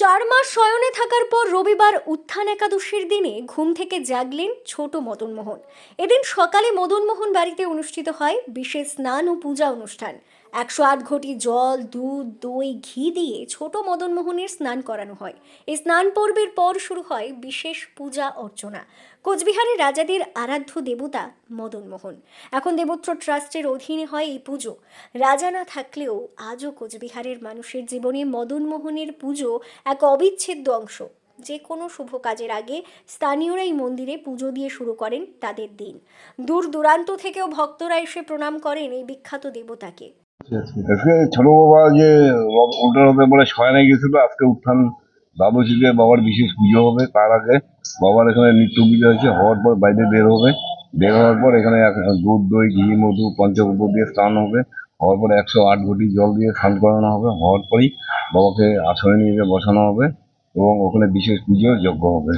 চার মাস শয়নে থাকার পর রবিবার উত্থান একাদশীর দিনে ঘুম থেকে জাগলেন ছোট মদনমোহন। এদিন সকালে মদনমোহন বাড়িতে অনুষ্ঠিত হয় বিশেষ স্নান ও পূজা অনুষ্ঠান। একশো আট ঘটি জল, দুধ, দই, ঘি দিয়ে ছোট মদনমোহনের স্নান করানো হয়। এই স্নান পর্বের পর শুরু হয় বিশেষ পূজা অর্চনা। কোচবিহারের রাজাদের আরাধ্য দেবতা মদনমোহন। এখন দেবত্র ট্রাস্টের অধীনে হয় এই পুজো। রাজা না থাকলেও আজও কোচবিহারের মানুষের জীবনে মদনমোহনের পুজো এক অবিচ্ছেদ্য অংশ। যে কোনো শুভ কাজের আগে স্থানীয়রা এই মন্দিরে পুজো দিয়ে শুরু করেন তাদের দিন। দূর দূরান্ত থেকেও ভক্তরা এসে প্রণাম করেন এই বিখ্যাত দেবতাকে। আজকে ছোট বাবা যে উল্টো হতে বলে শয়নে গেছিল, আজকে উত্থান দ্বাদশীতে বাবার বিশেষ পুজো হবে, তার আগে বাবার এখানে নিত্য পুজো হয়েছে, হওয়ার পর বাইরে বের হবে। বের হওয়ার পর এখানে দুধ, দই, ঘি, মধু পঞ্চগব্য দিয়ে স্নান হবে। হওয়ার পরে একশো আট ঘটি জল দিয়ে স্নান করানো হবে। হওয়ার পরই বাবাকে আসনে নিয়ে বসানো হবে এবং ওখানে বিশেষ পুজো যজ্ঞ হবে।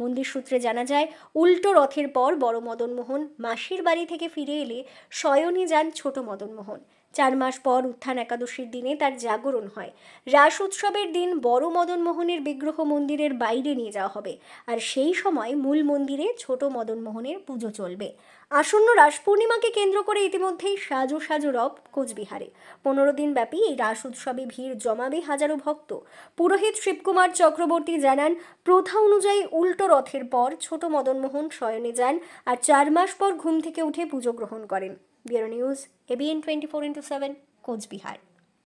মন্দির সূত্রে জানা যায়, উল্টো রথের পর বড় মদনমোহন মাসির বাড়ি থেকে ফিরে এলে শয়নে যান ছোট মদনমোহন। চার মাস পর উত্থান একাদশীর দিনে তার জাগরণ হয়। রাস উৎসবের দিন বড় মদনমোহনের বিগ্রহ মন্দিরের বাইরে নিয়ে যাওয়া হবে আর সেই সময় মূল মন্দিরে ছোট মদনমোহনের পুজো চলবে। আসন্ন রাস পূর্ণিমাকে কেন্দ্র করে ইতিমধ্যেই সাজো সাজো রব কোচবিহারে। পনেরো দিন ব্যাপী এই রাস উৎসবে ভিড় জমাবে হাজারো ভক্ত। পুরোহিত শিবকুমার চক্রবর্তী জানান, প্রথা অনুযায়ী উল্টো রথের পর ছোট মদনমোহন শয়নে যান আর চার মাস পর ঘুম থেকে উঠে পুজো গ্রহণ করেন। bureau news ABN twenty four into seven Coochbehar